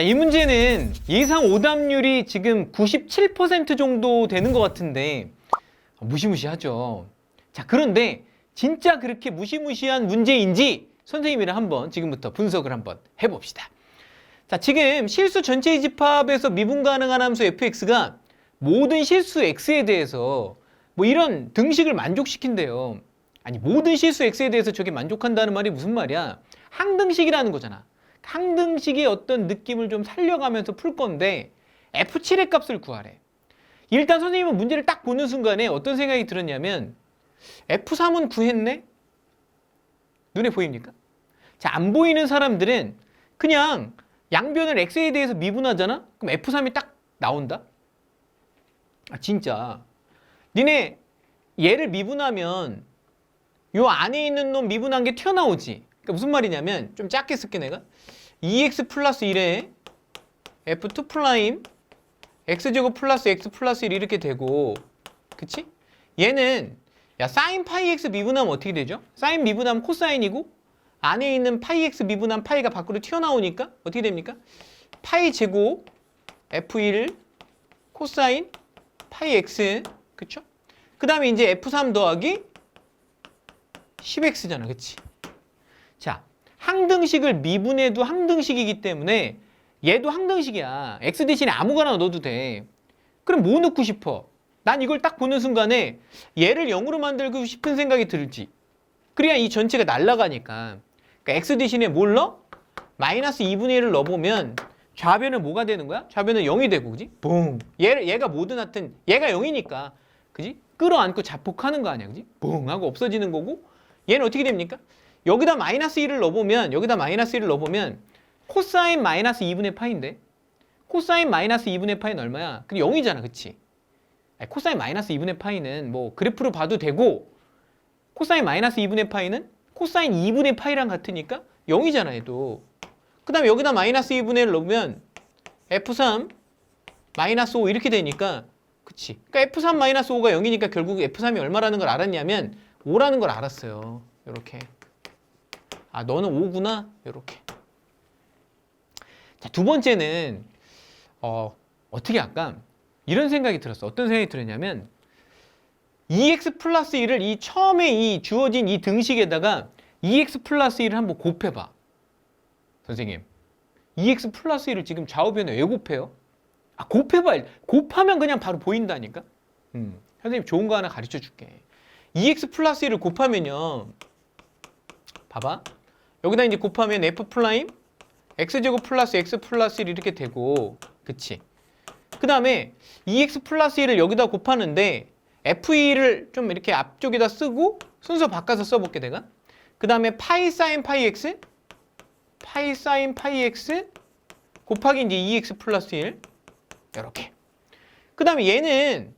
자, 이 문제는 예상 오답률이 지금 97% 정도 되는 것 같은데 무시무시하죠. 자, 그런데 진짜 그렇게 무시무시한 문제인지 선생님이랑 한번 지금부터 분석을 한번 해봅시다. 자, 지금 실수 전체 집합에서 미분 가능한 함수 fx가 모든 실수 x에 대해서 뭐 이런 등식을 만족시킨대요. 아니, 모든 실수 x에 대해서 저게 만족한다는 말이 무슨 말이야? 항등식이라는 거잖아. 항등식의 어떤 느낌을 좀 살려가면서 풀 건데 f7의 값을 구하래. 일단 선생님은 문제를 딱 보는 순간에 어떤 생각이 들었냐면 F3은 구했네? 눈에 보입니까? 자, 안 보이는 사람들은 그냥 양변을 X에 대해서 미분하잖아? 그럼 F3이 딱 나온다? 아, 진짜. 니네 얘를 미분하면 요 안에 있는 놈 미분한 게 튀어나오지? 그러니까 무슨 말이냐면 좀 작게 쓸게 내가 2x 플러스 1에 F2 프라임 x제곱 플러스 x 플러스 1 이렇게 되고 그치? 얘는 야 사인 파이 x 미분하면 어떻게 되죠? 사인 미분하면 코사인이고 안에 있는 파이 x 미분하면 파이가 밖으로 튀어나오니까 어떻게 됩니까? 파이 제곱 f1 코사인 파이 x 그쵸? 그 다음에 이제 f3 더하기 10x잖아 그치? 자 항등식을 미분해도 항등식이기 때문에 얘도 항등식이야. x 대신에 아무거나 넣어도 돼. 그럼 뭐 넣고 싶어? 난 이걸 딱 보는 순간에 얘를 0으로 만들고 싶은 생각이 들지. 그래야 이 전체가 날아가니까. 그러니까 x 대신에 뭘 넣어? 마이너스 2분의 1을 넣어보면 좌변은 뭐가 되는 거야? 좌변은 0이 되고, 그지? 봉. 얘, 얘가 뭐든 하여튼 얘가 0이니까, 그지? 끌어안고 자폭하는 거 아니야, 그지? 봉 하고 없어지는 거고 얘는 어떻게 됩니까? 여기다 마이너스 1을 넣어보면 여기다 마이너스 1을 넣어보면 코사인 마이너스 2분의 파인데 코사인 마이너스 2분의 파이는 얼마야? 그게 0이잖아 그치? 아니, 코사인 마이너스 2분의 파이는 뭐 그래프로 봐도 되고 코사인 마이너스 2분의 파이는 코사인 2분의 파이랑 같으니까 0이잖아 얘도 그 다음에 여기다 마이너스 2분의 1 넣으면 F3 마이너스 5 이렇게 되니까 그치? 그러니까 F3 마이너스 5가 0이니까 결국 F3이 얼마라는 걸 알았냐면 5라는 걸 알았어요 이렇게 아 너는 5구나 이렇게 자, 두 번째는 어, 어떻게 할까? 이런 생각이 들었어. 어떤 생각이 들었냐면 2x 플러스 1을 이 처음에 이 주어진 이 등식에다가 2x 플러스 1을 한번 곱해봐. 선생님. 2x 플러스 1을 지금 좌우변에 왜 곱해요? 아, 곱해봐. 곱하면 그냥 바로 보인다니까? 음, 선생님 좋은 거 하나 가르쳐 줄게. 2x 플러스 1을 곱하면요. 봐봐. 여기다 이제 곱하면 f 플라임 x제곱 플러스 x 플러스 1 이렇게 되고 그치? 그 다음에 2x 플러스 1을 여기다 곱하는데 f2를 좀 이렇게 앞쪽에다 쓰고 순서 바꿔서 써볼게 내가. 그 다음에 파이 사인 파이 x 파이 사인 파이 x 곱하기 이제 2x 플러스 1 이렇게. 그 다음에 얘는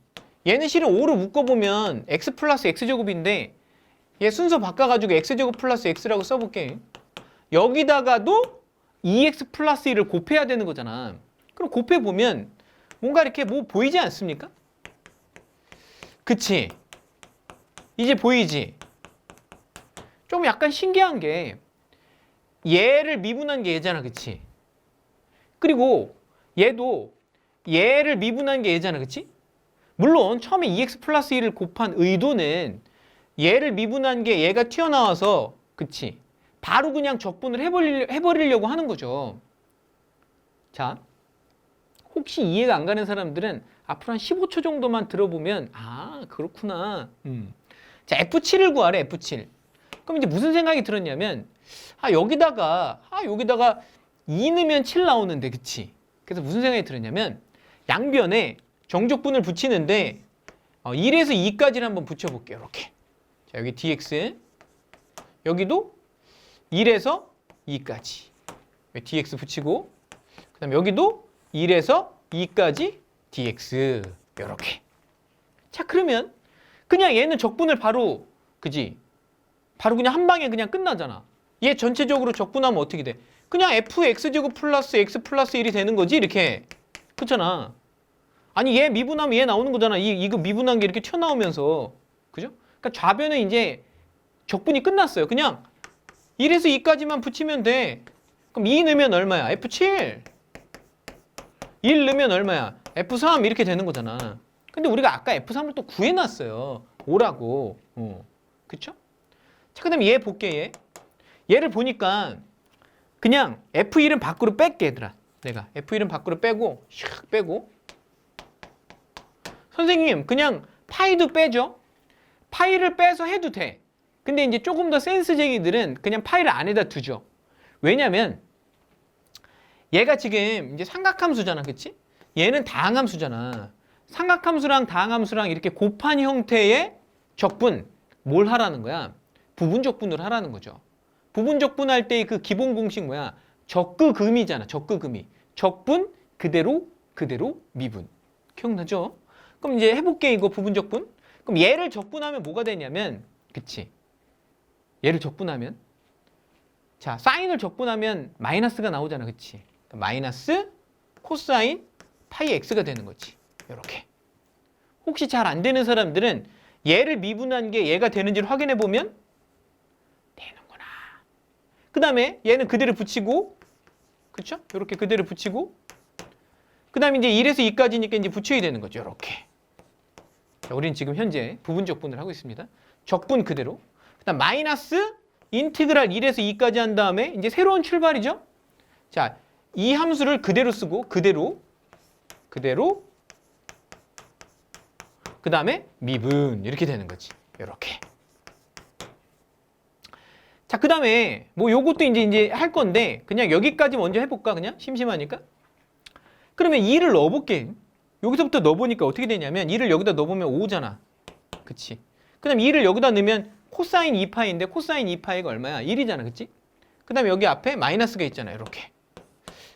얘는 실은 5를 묶어보면 x 플러스 x제곱인데 얘 순서 바꿔가지고 x제곱 플러스 x라고 써볼게 여기다가도 2x 플러스 1을 곱해야 되는 거잖아. 그럼 곱해보면 뭔가 이렇게 뭐 보이지 않습니까? 그치? 이제 보이지? 좀 약간 신기한 게 얘를 미분한 게 얘잖아. 그치? 그리고 얘도 얘를 미분한 게 얘잖아. 그치? 물론 처음에 2x 플러스 1을 곱한 의도는 얘를 미분한 게 얘가 튀어나와서 그치? 바로 그냥 적분을 해버리, 해버리려고 하는 거죠. 자, 혹시 이해가 안 가는 사람들은 앞으로 한 15초 정도만 들어보면 아 그렇구나. 음. 자 F7을 구하래 F7. 그럼 이제 무슨 생각이 들었냐면 아 여기다가 아 여기다가 2 넣으면 7 나오는데 그치? 그래서 무슨 생각이 들었냐면 양변에 정적분을 붙이는데 어, 1에서 2까지를 한번 붙여볼게요. 이렇게. 자 여기 dx 여기도 1에서 2까지. dx 붙이고 그 다음에 여기도 1에서 2까지 dx. 이렇게. 자 그러면 그냥 얘는 적분을 바로 그지? 바로 그냥 한 방에 그냥 끝나잖아. 얘 전체적으로 적분하면 어떻게 돼? 그냥 fx제곱 플러스 x 플러스 1이 되는 거지 이렇게. 그렇잖아. 아니 얘 미분하면 얘 나오는 거잖아. 이, 이거 미분한 게 이렇게 튀어나오면서. 그죠? 그러니까 좌변은 이제 적분이 끝났어요. 그냥 1에서 2까지만 붙이면 돼. 그럼 2 넣으면 얼마야? F7. 1 넣으면 얼마야? F3 이렇게 되는 거잖아. 근데 우리가 아까 F3을 또 구해놨어요. 5라고. 어. 그쵸? 자, 그 다음에 얘 볼게, 얘. 얘를 보니까 그냥 F1은 밖으로 뺄게, 얘들아. 내가 F1은 밖으로 빼고, 샥 빼고. 선생님, 그냥 파이도 빼죠? 파이를 빼서 해도 돼. 근데 이제 조금 더 센스쟁이들은 그냥 파이를 안에다 두죠. 왜냐면 얘가 지금 이제 삼각함수잖아, 그치? 얘는 다항함수잖아. 삼각함수랑 다항함수랑 이렇게 곱한 형태의 적분 뭘 하라는 거야? 부분적분을 하라는 거죠. 부분적분할 때의 그 기본 공식 뭐야? 적극음이잖아. 적극음이. 적분 그대로 그대로 미분. 기억나죠? 그럼 이제 해볼게 이거 부분적분. 그럼 얘를 적분하면 뭐가 되냐면 그치? 얘를 적분하면 자 사인을 적분하면 마이너스가 나오잖아, 그치? 그러니까 마이너스 코사인 파이 x가 되는 거지. 이렇게. 혹시 잘 안 되는 사람들은 얘를 미분한 게 얘가 되는지를 확인해 보면 되는구나. 그 다음에 얘는 그대로 붙이고, 그쵸? 이렇게 그대로 붙이고, 그 다음에 이제 1에서 2까지니까 이제 붙여야 되는 거죠. 이렇게. 자, 우리는 지금 현재 부분 적분을 하고 있습니다. 적분 그대로. 그 다음 마이너스 인티그랄 1에서 2까지 한 다음에 이제 새로운 출발이죠. 자, 이 함수를 그대로 쓰고, 그대로, 그대로, 그 다음에 미분 이렇게 되는 거지. 이렇게. 자, 그 다음에 뭐 요것도 이제 이제 할 건데 그냥 여기까지 먼저 해볼까 그냥 심심하니까. 그러면 2를 넣어볼게. 여기서부터 넣어보니까 어떻게 되냐면 2를 여기다 넣어보면 5잖아. 그치? 그 다음 2를 여기다 넣으면 코사인 2파이인데 코사인 2파이가 얼마야? 1이잖아. 그치? 그 다음에 여기 앞에 마이너스가 있잖아. 이렇게.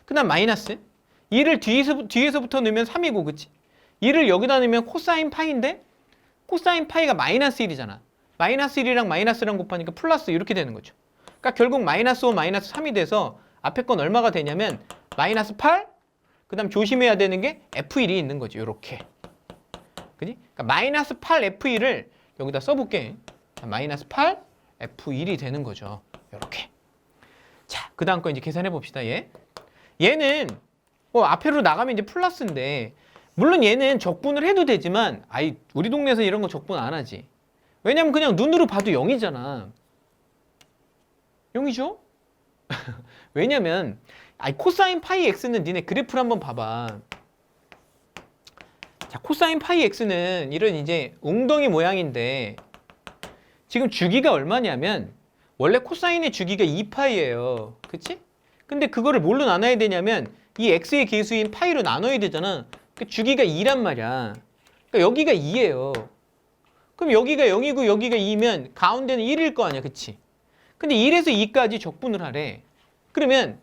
그 다음 마이너스. 2를 뒤에서, 뒤에서부터 넣으면 3이고 그치? 2를 여기다 넣으면 코사인 파이인데 코사인 파이가 마이너스 1이잖아. 마이너스 1이랑 마이너스랑 곱하니까 플러스 이렇게 되는 거죠. 그러니까 결국 마이너스 5, 마이너스 3이 돼서 앞에 건 얼마가 되냐면 마이너스 8, 그 다음 조심해야 되는 게 F1이 있는 거죠. 이렇게. 그지? 그러니까 마이너스 8 F1을 여기다 써볼게. 마이너스 8 F1이 되는 거죠. 이렇게. 자, 그 다음 거 이제 계산해 봅시다. 얘. 얘는 뭐 앞으로 나가면 이제 플러스인데 물론 얘는 적분을 해도 되지만 아이 우리 동네에서 이런 거 적분 안 하지. 왜냐면 그냥 눈으로 봐도 0이잖아. 0이죠? 왜냐면 아이 코사인 파이 x는 니네 그래프를 한번 봐봐. 자, 코사인 파이 x는 이런 이제 웅덩이 모양인데 지금 주기가 얼마냐면 원래 코사인의 주기가 2파이예요. 그치? 근데 그거를 뭘로 나눠야 되냐면 이 x의 계수인 파이로 나눠야 되잖아. 그 주기가 2란 말이야. 그러니까 여기가 2예요. 그럼 여기가 0이고 여기가 2면 가운데는 1일 거 아니야. 그치? 근데 1에서 2까지 적분을 하래. 그러면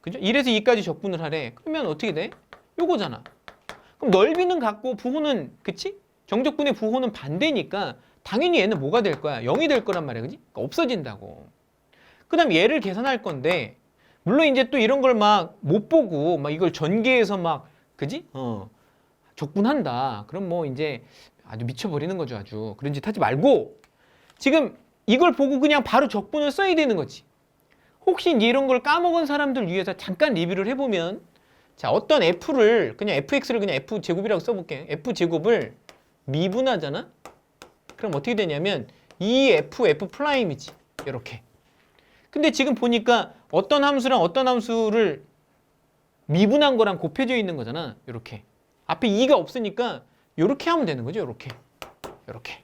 그죠? 1에서 2까지 적분을 하래. 그러면 어떻게 돼? 요거잖아. 그럼 넓이는 같고 부호는 그치? 정적분의 부호는 반대니까 당연히 얘는 뭐가 될 거야? 0이 될 거란 말이야. 그지? 그러니까 없어진다고. 그 다음 얘를 계산할 건데 물론 이제 또 이런 걸 막 못 보고 막 이걸 전개해서 막 그지? 어. 적분한다. 그럼 뭐 이제 아주 미쳐버리는 거죠. 아주. 그런 짓 하지 말고 지금 이걸 보고 그냥 바로 적분을 써야 되는 거지. 혹시 이런 걸 까먹은 사람들 위해서 잠깐 리뷰를 해보면 자 어떤 f를 그냥 fx를 그냥 f 제곱이라고 써볼게. f 제곱을 미분하잖아. 그럼 어떻게 되냐면 2f f 프라임이지. 이렇게. 근데 지금 보니까 어떤 함수랑 어떤 함수를 미분한 거랑 곱해져 있는 거잖아. 이렇게. 앞에 2가 없으니까 이렇게 하면 되는 거죠. 이렇게. 이렇게.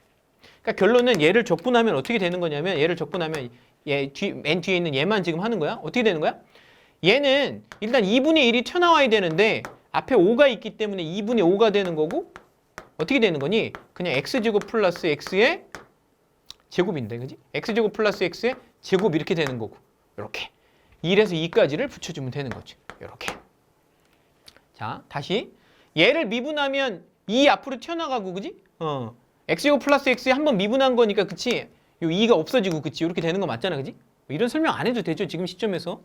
그러니까 결론은 얘를 적분하면 어떻게 되는 거냐면 얘를 적분하면 얘 뒤, 맨 뒤에 있는 얘만 지금 하는 거야. 어떻게 되는 거야? 얘는 일단 2분의 1이 튀어나와야 되는데 앞에 5가 있기 때문에 2분의 5가 되는 거고 어떻게 되는 거니? 그냥 x제곱 플러스 x의 제곱인데 그지? x제곱 플러스 x의 제곱 이렇게 되는 거고 이렇게 1에서 2까지를 붙여주면 되는 거죠. 이렇게 자 다시 얘를 미분하면 2 앞으로 튀어나가고 그지? 어 x제곱 플러스 x에 한번 미분한 거니까 그치? 요 2가 없어지고 그치? 이렇게 되는 거 맞잖아 그지? 뭐 이런 설명 안 해도 되죠 지금 시점에서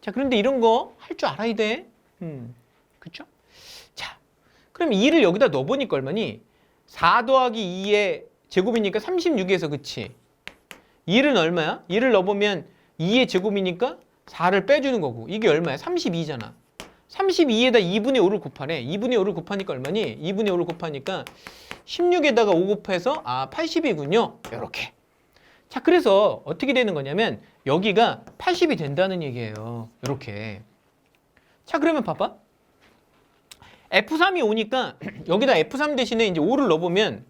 자 그런데 이런 거 할 줄 알아야 돼 음, 그쵸? 자 그럼 2를 여기다 넣어보니까 얼마니? 4 더하기 2의 제곱이니까 36에서 그치? 1은 얼마야? 1을 넣어보면 2의 제곱이니까 4를 빼주는 거고 이게 얼마야? 32잖아 32에다 2분의 5를 곱하래. 2분의 5를 곱하니까 얼마니? 2분의 5를 곱하니까 16에다가 5 곱해서 아 80이군요. 이렇게. 자 그래서 어떻게 되는 거냐면 여기가 80이 된다는 얘기예요. 이렇게. 자 그러면 봐봐. F3이 오니까 여기다 F3 대신에 이제 5를 넣어보면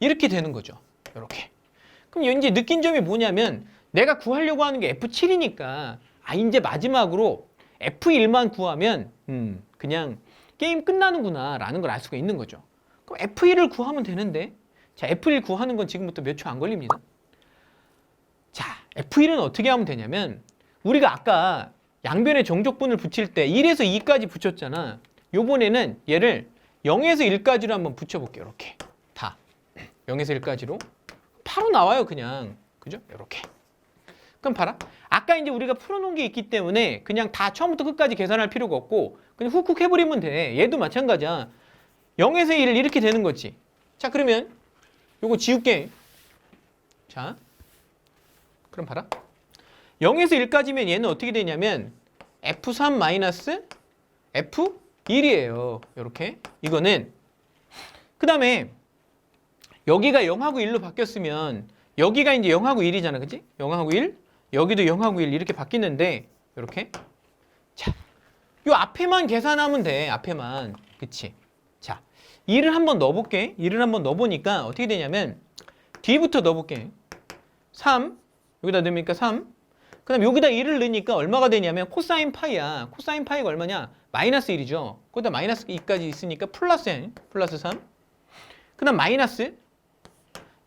이렇게 되는 거죠. 이렇게. 그럼 이제 느낀 점이 뭐냐면 내가 구하려고 하는 게 F7이니까 아 이제 마지막으로 F1만 구하면 음 그냥 게임 끝나는구나 라는 걸 알 수가 있는 거죠. 그럼 F1을 구하면 되는데 자 F1 구하는 건 지금부터 몇 초 안 걸립니다. 자 F1은 어떻게 하면 되냐면 우리가 아까 양변에 정적분을 붙일 때 1에서 2까지 붙였잖아. 요번에는 얘를 0에서 1까지로 한번 붙여볼게요. 이렇게. 다. 0에서 1까지로. 바로 나와요 그냥. 그죠? 이렇게. 그럼 봐라. 아까 이제 우리가 풀어놓은 게 있기 때문에 그냥 다 처음부터 끝까지 계산할 필요가 없고 그냥 훅훅 해버리면 돼. 얘도 마찬가지야. 0에서 1 이렇게 되는 거지. 자 그러면 요거 지울게. 자. 그럼 봐라. 0에서 1까지면 얘는 어떻게 되냐면 F3 마이너스 F1이에요 이렇게 이거는 그 다음에 여기가 0하고 1로 바뀌었으면 여기가 이제 0하고 1이잖아. 그치? 0하고 1, 여기도 0하고 1 이렇게 바뀌는데 이렇게 자, 요 앞에만 계산하면 돼. 앞에만. 그치? 자, 2를 한번 넣어볼게. 2를 한번 넣어보니까 어떻게 되냐면 뒤부터 넣어볼게. 3, 여기다 넣으니까 3. 그 다음 여기다 1을 넣으니까 얼마가 되냐면 코사인 파이야. 코사인 파이가 얼마냐? 마이너스 1이죠. 거기다 마이너스 2까지 있으니까 플러스 n, 플러스 3. 그 다음 마이너스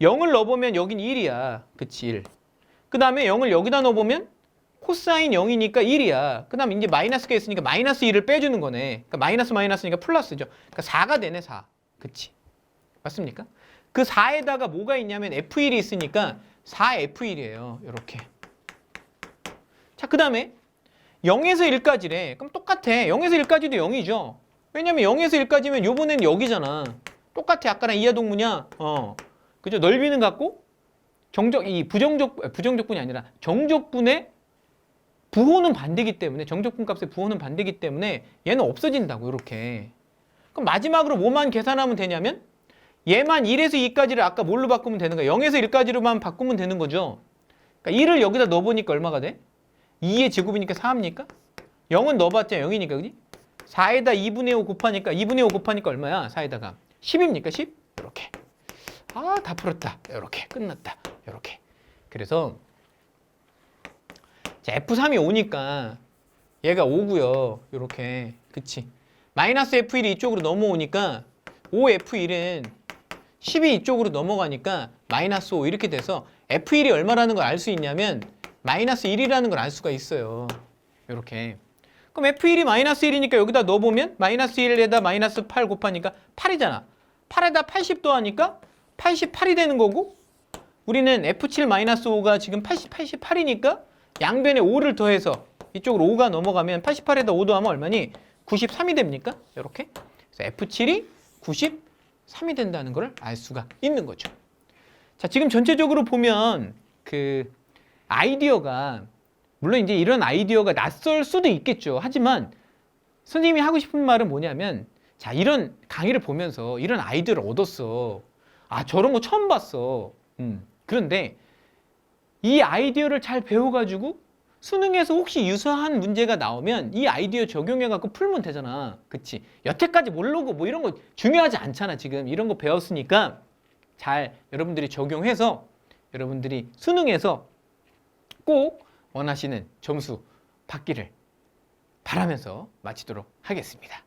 0을 넣어보면 여긴 1이야. 그치, 1. 그 다음에 0을 여기다 넣어보면 코사인 0이니까 1이야. 그 다음에 이제 마이너스가 있으니까 마이너스 1을 빼주는 거네. 그러니까 마이너스 마이너스니까 플러스죠. 그러니까 4가 되네, 4. 그치? 맞습니까? 그 4에다가 뭐가 있냐면 F1이 있으니까 4F1이에요. 이렇게. 자, 그 다음에 0에서 1까지래. 그럼 똑같아. 0에서 1까지도 0이죠. 왜냐면 0에서 1까지면 요번엔 여기잖아. 똑같아. 아까랑 이하 동무냐? 어. 그죠? 넓이는 같고 정적 이 부정적 부정적분이 아니라 정적분의 부호는 반대기 때문에 정적분 값의 부호는 반대기 때문에 얘는 없어진다고 이렇게. 그럼 마지막으로 뭐만 계산하면 되냐면 얘만 1에서 2까지를 아까 뭘로 바꾸면 되는 거야? 0에서 1까지로만 바꾸면 되는 거죠. 그러니까 1을 여기다 넣어보니까 얼마가 돼? 2의 제곱이니까 4입니까? 0은 넣어봤자 0이니까 그지? 4에다 2분의 5 곱하니까 2분의 5 곱하니까 얼마야? 4에다가 10입니까? 10? 이렇게. 아, 다 풀었다. 이렇게 끝났다. 이렇게. 그래서 자, F3이 오니까 얘가 5고요. 이렇게. 그치? 마이너스 F1이 이쪽으로 넘어오니까 5F1은 10이 이쪽으로 넘어가니까 마이너스 5 이렇게 돼서 F1이 얼마라는 걸 알 수 있냐면 마이너스 1이라는 걸 알 수가 있어요. 이렇게. 그럼 F1이 마이너스 1이니까 여기다 넣어보면 마이너스 1에다 마이너스 8 곱하니까 8이잖아. 8에다 80 더하니까 88이 되는 거고 우리는 F7-5가 지금 80, 88이니까 양변에 5를 더해서 이쪽으로 5가 넘어가면 88에다 5 더하면 얼마니? 93이 됩니까? 이렇게. 그래서 F7이 93이 된다는 걸 알 수가 있는 거죠. 자, 지금 전체적으로 보면 그 아이디어가 물론 이제 이런 아이디어가 낯설 수도 있겠죠. 하지만 선생님이 하고 싶은 말은 뭐냐면 자, 이런 강의를 보면서 이런 아이디어를 얻었어. 아 저런 거 처음 봤어. 음. 그런데 이 아이디어를 잘 배워가지고 수능에서 혹시 유사한 문제가 나오면 이 아이디어 적용해갖고 풀면 되잖아. 그치? 여태까지 모르고 뭐 이런 거 중요하지 않잖아. 지금 이런 거 배웠으니까 잘 여러분들이 적용해서 여러분들이 수능에서 꼭 원하시는 점수 받기를 바라면서 마치도록 하겠습니다.